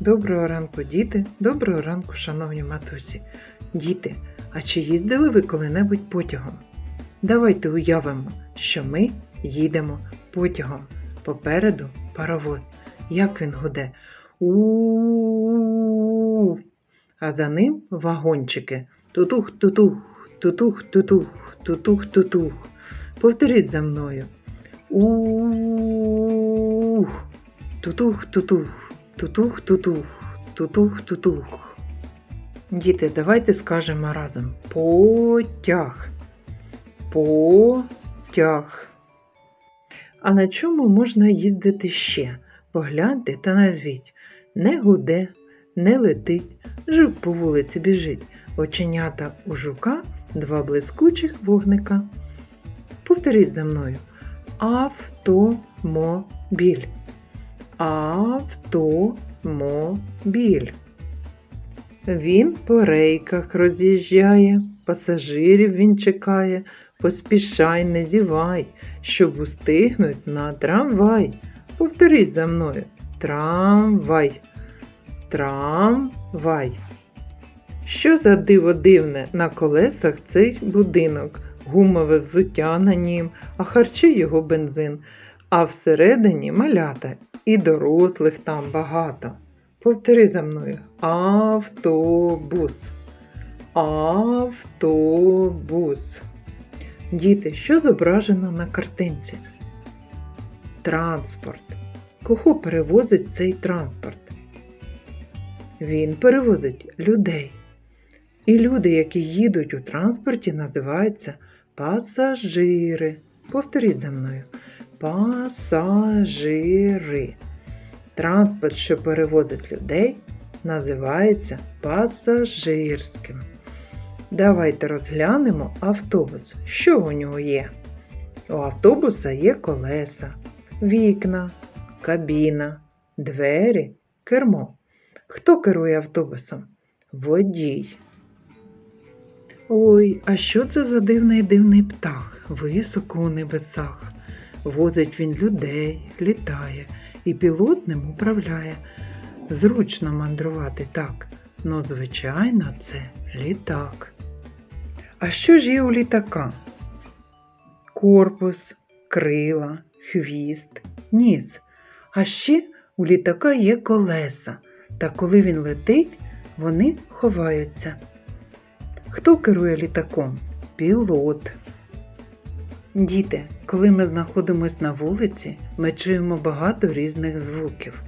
Доброго ранку, діти, доброго ранку, шановні матусі. Діти, а чи їздили ви коли-небудь потягом? Давайте уявимо, що ми їдемо потягом. Попереду паровоз. Як він гуде? У-у-у-у! А за ним вагончики. Тутух-тутух, тутух-тутух, тутух-тутух. Повторіть за мною. У-у-ух, тутух-тутух. Тутух, тутух, тутух, тутух. Діти, давайте скажемо разом. Потяг. Потяг. А на чому можна їздити ще? Погляньте та назвіть. Не гуде, не летить, жук по вулиці біжить. Оченята у жука два блискучих вогника. Повторіть за мною. Автомобіль автомобіль. Він по рейках роз'їжджає, пасажирів він чекає, поспішай, не зівай, щоб устигнуть на трамвай. Повторіть за мною трамвай. Трамвай. Що за диво дивне на колесах цей будинок? Гумове взуття на нім, а харчі його бензин, а всередині малята і дорослих там багато. Повтори за мною автобус. Автобус. Діти, що зображено на картинці? Транспорт. Кого перевозить цей транспорт? Він перевозить людей. І люди, які їдуть у транспорті, називаються пасажири. Повторіть за мною пасажири. Транспорт, що перевозить людей, називається пасажирським. Давайте розглянемо автобус. Що у нього є? У автобуса є колеса, вікна, кабіна, двері, кермо. Хто керує автобусом? Водій. Ой, а що це за дивний дивний птах? Високо у небесах. Возить він людей, літає і пілот ним управляє. Зручно мандрувати так, но, звичайно, це літак. А що ж є у літака? Корпус, крила, хвіст, ніс. А ще у літака є колеса, та коли він летить, вони ховаються. Хто керує літаком? Пілот. Діти, коли ми знаходимося на вулиці, ми чуємо багато різних звуків.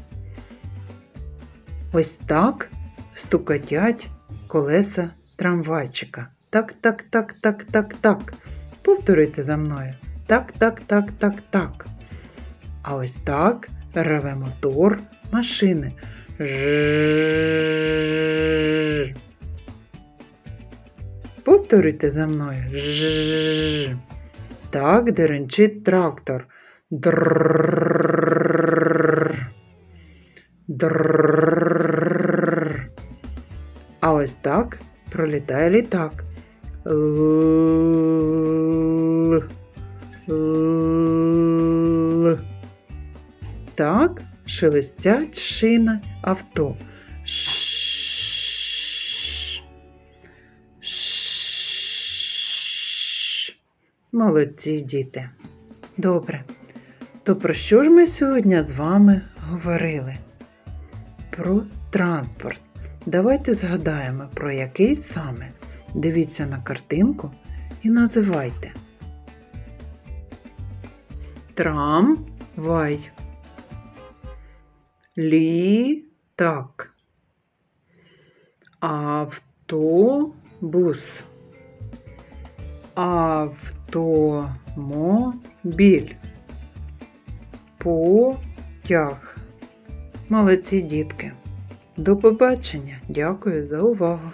Ось так стукатять колеса трамвайчика. Так, так, так, так, так, так. Повторите за мною. Так, так, так, так, так. А ось так реве мотор машини. Повторюйте за мною. Так деренчить трактор. Др. А ось так пролітає літак. Так шелестять шина авто. Ш Молодці діти. Добре. То про що ж ми сьогодні з вами говорили? Про транспорт. Давайте згадаємо, про який саме. Дивіться на картинку і називайте. Трамвай. Літак. Автобус. Автомобіль. Потяг. Молодці дітки. До побачення. Дякую за увагу.